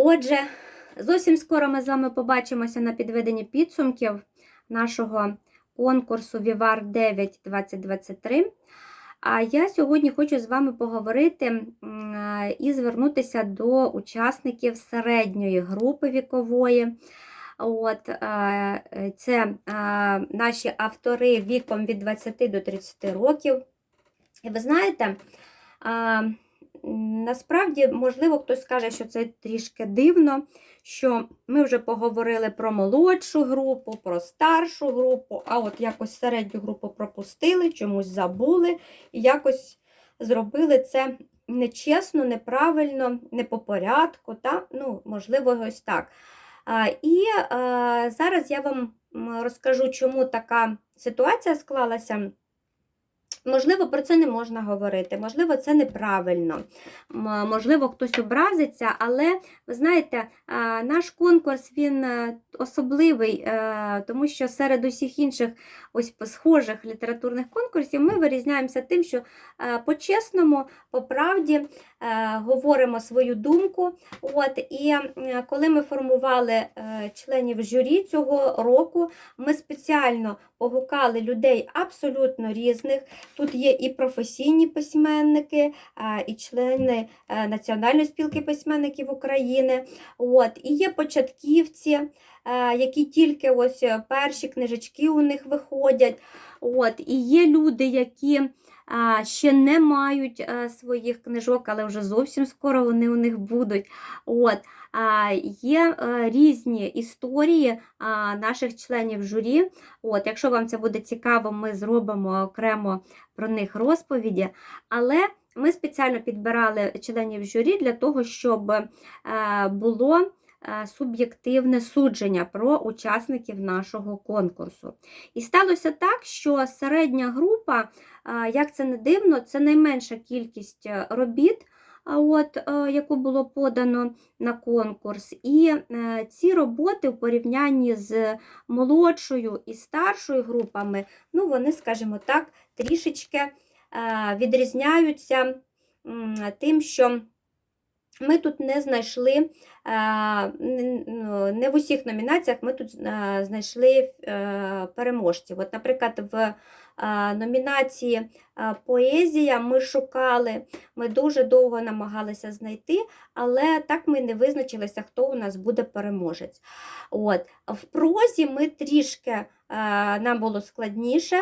Отже, зовсім скоро ми з вами побачимося на підведенні підсумків нашого конкурсу Вівар 9 2023. А я сьогодні хочу з вами поговорити е, і звернутися до учасників середньої групи вікової. От, е, е, Це е, наші автори віком від 20 до 30 років. І ви знаєте, м, насправді, можливо, хтось скаже, що це трішки дивно, що ми вже поговорили про молодшу групу, про старшу групу, а от якось середню групу пропустили, чомусь забули і якось зробили це нечесно, неправильно, не по порядку. Та? Ну, можливо, ось так. І зараз я вам розкажу, чому така ситуація склалася. Можливо, про це не можна говорити, можливо, це неправильно, можливо, хтось образиться, але ви знаєте, наш конкурс він е, особливий, е, тому що серед усіх інших ось схожих літературних конкурсів ми вирізняємося тим, що е, по-чесному, по правді говоримо свою думку. От, І е, коли ми формували е, членів журі цього року, ми спеціально погукали людей абсолютно різних. Тут є і професійні письменники, і члени е, Національної спілки письменників України. От, І є початківці, е, які тільки ось е, перші книжечки у них виходять. От, І є люди, які ще не мають а, своїх книжок, але вже зовсім скоро вони у них будуть. От, Є а, різні історії наших членів журі. От, Якщо вам це буде цікаво, ми зробимо окремо про них розповіді. Але ми спеціально підбирали членів журі для того, щоб е, було е, суб'єктивне судження про учасників нашого конкурсу. І сталося так, що середня група, е, як це не дивно, це найменша кількість е, робіт. От, е, яку було подано на конкурс, і е, ці роботи в порівнянні з молодшою і старшою групами, ну вони, скажімо так, трішечки е, відрізняються тим, що ми тут не знайшли, е, ну, не в усіх номінаціях ми тут е, знайшли е, переможців. От, наприклад, в номінації поезія ми шукали, ми дуже довго намагалися знайти, але так ми не визначилися, хто у нас буде переможець. От. В прозі ми трішки нам було складніше,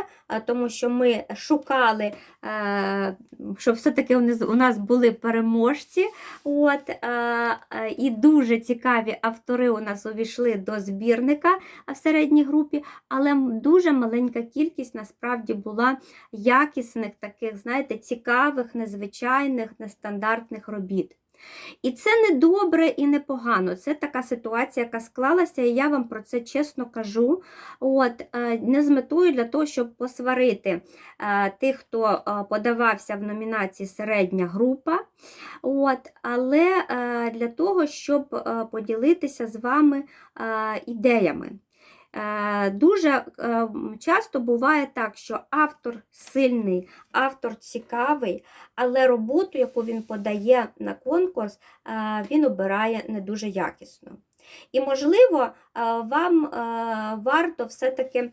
тому що ми шукали, щоб все-таки у нас- були переможці. От, і дуже цікаві автори у нас увійшли до збірника в середній групі, але дуже маленька кількість насправді була якісних, таких, знаєте, цікавих, незвичайних, нестандартних робіт. І це не добре і не погано. Це така ситуація, яка склалася, і я вам про це чесно кажу. От, е, не з метою для того, щоб посварити е, тих, хто е, подавався в номінації середня група. От, але для того, щоб поділитися з вами ідеями. Е, Дуже е, часто буває так, що автор сильний, автор цікавий, але роботу, яку він подає на конкурс, е, він обирає не дуже якісно. І, можливо, вам варто все-таки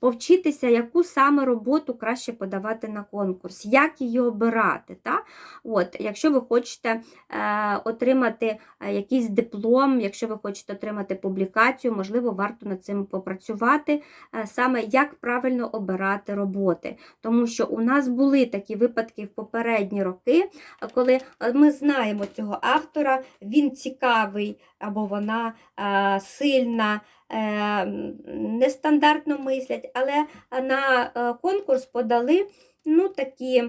повчитися, яку саме роботу краще подавати на конкурс, як її обирати. Та? От, якщо ви хочете е, отримати е, якийсь диплом, якщо ви хочете отримати публікацію, можливо, варто над цим попрацювати, е, саме як правильно обирати роботи. Тому що у нас були такі випадки в попередні роки, е, коли е, ми знаємо цього автора, він цікавий або вона е, сильна. Е, м, Нестандартно мислять, але на е, конкурс подали ну, такі,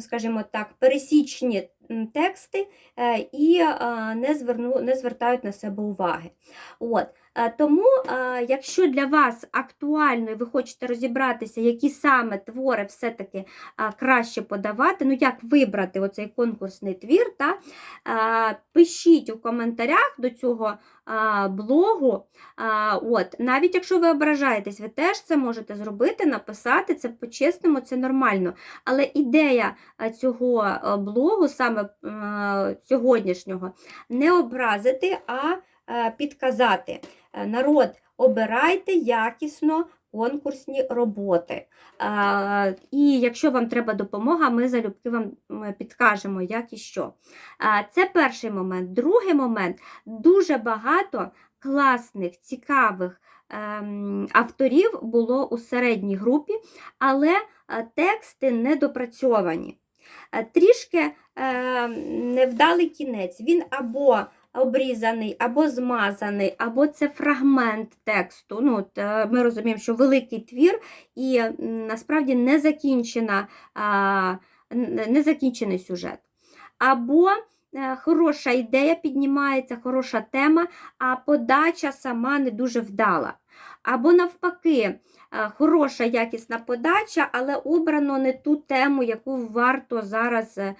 скажімо так, пересічні тексти е, і е, не, зверну, не звертають на себе уваги. От. Е, Тому, е, якщо для вас актуально і ви хочете розібратися, які саме твори все-таки е, краще подавати, ну як вибрати оцей конкурсний твір, та, пишіть у коментарях до цього блогу. От, навіть якщо ви ображаєтесь, ви теж це можете зробити, написати це по-чесному, це нормально. Але ідея цього блогу, саме сьогоднішнього, не образити, а підказати. Е, Народ, обирайте якісно конкурсні роботи. Е, І якщо вам треба допомога, ми залюбки вам підкажемо, як і що. Е, Це перший момент. Другий момент дуже багато класних, цікавих ем, авторів було у середній групі, але тексти недопрацьовані. Е, Трішки е, невдалий кінець. Він або обрізаний, або змазаний, або це фрагмент тексту. Ну, от, е, ми розуміємо, що великий твір і насправді не, закінчена, не закінчений сюжет. Або е, хороша ідея піднімається, хороша тема, а подача сама не дуже вдала. Або навпаки, е, хороша якісна подача, але обрано не ту тему, яку варто зараз е,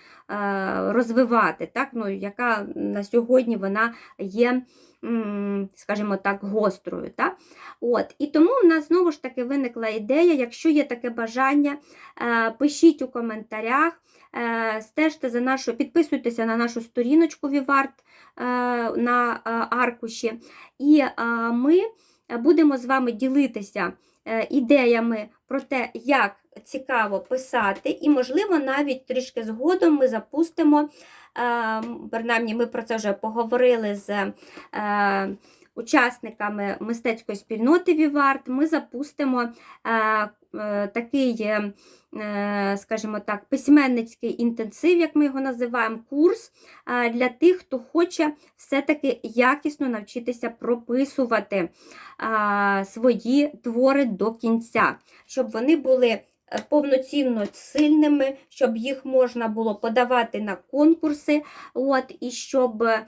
розвивати, так? ну, яка на сьогодні вона є, скажімо так, гострою. Так? От. І тому в нас знову ж таки виникла ідея, якщо є таке бажання, е, пишіть у коментарях, стежте за нашу, підписуйтеся на нашу сторіночку Віварт на аркуші, і ми будемо з вами ділитися е, ідеями про те, як цікаво писати, і, можливо, навіть трішки згодом ми запустимо, е, принаймні ми про це вже поговорили з е, учасниками мистецької спільноти Віварт, ми запустимо е, е, такий, е, е, скажімо так, письменницький інтенсив, як ми його називаємо, курс е, для тих, хто хоче все-таки якісно навчитися прописувати свої твори до кінця, щоб вони були е, повноцінно сильними, щоб їх можна було подавати на конкурси, от, і щоб е,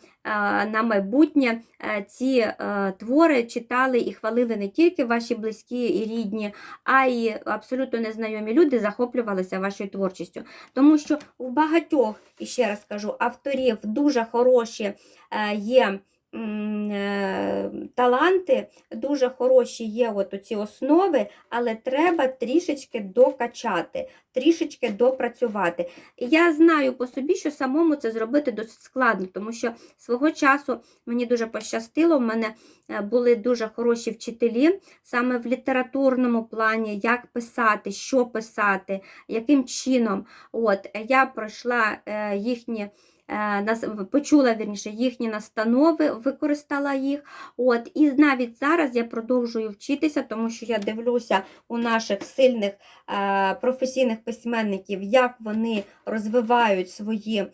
на майбутнє е, ці е, твори читали і хвалили не тільки ваші близькі і рідні, а й абсолютно незнайомі люди захоплювалися вашою творчістю. Тому що у багатьох, і ще раз кажу, авторів дуже хороші е, є е, таланти, дуже хороші є от оці основи, але треба трішечки докачати, трішечки допрацювати. Я знаю по собі, що самому це зробити досить складно, тому що свого часу мені дуже пощастило, в мене е, були дуже хороші вчителі саме в літературному плані, як писати, що писати, яким чином. От, я пройшла е, їхні е, почула вірніше їхні настанови, використала їх. От, і навіть зараз я продовжую вчитися, тому що я дивлюся у наших сильних е, професійних письменників, як вони розвивають свої е,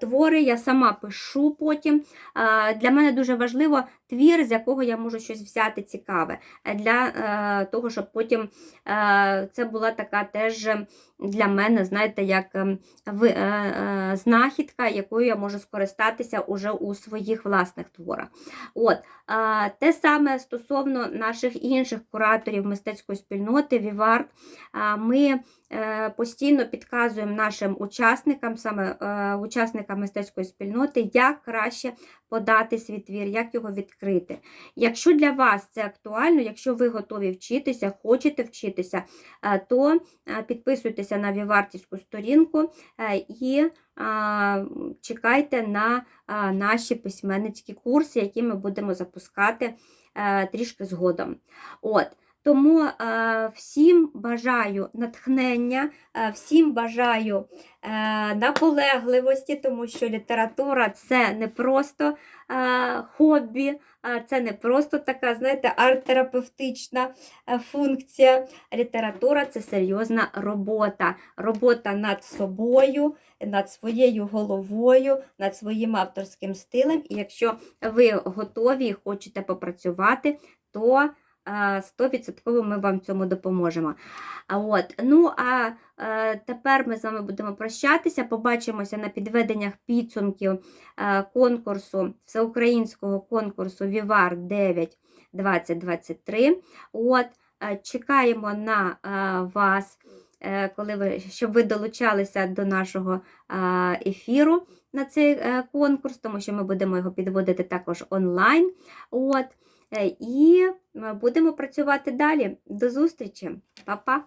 твори. Я сама пишу потім. Е, Для мене дуже важливо твір, з якого я можу щось взяти цікаве, е, для е, того, щоб потім е, це була така теж для мене, знаєте, як ем, е, е, знахідка, якою я можу скористатися уже у своїх власних творах. От, те саме стосовно наших інших кураторів мистецької спільноти Віварт. А, Ми е, постійно підказуємо нашим учасникам, саме е, учасникам мистецької спільноти, як краще подати свій твір, як його відкрити. Якщо для вас це актуально, якщо ви готові вчитися, хочете вчитися, е, то е, підписуйтеся на Вівартівську сторінку е, і чекайте на наші письменницькі курси, які ми будемо запускати трішки згодом. От. Тому е, всім бажаю натхнення, е, всім бажаю е, наполегливості, тому що література це не просто хобі, це не просто така, знаєте, арт-терапевтична функція. Література це серйозна робота. Робота над собою, над своєю головою, над своїм авторським стилем. І якщо ви готові і хочете попрацювати, то 100% ми вам в цьому допоможемо. От, ну а е, тепер ми з вами будемо прощатися. Побачимося на підведеннях підсумків е, конкурсу, всеукраїнського конкурсу Вівар 9 2023. От, е, чекаємо на вас, коли ви, щоб ви долучалися до нашого ефіру на цей конкурс, тому що ми будемо його підводити також онлайн. От, і е, будемо працювати далі. До зустрічі, Па-па!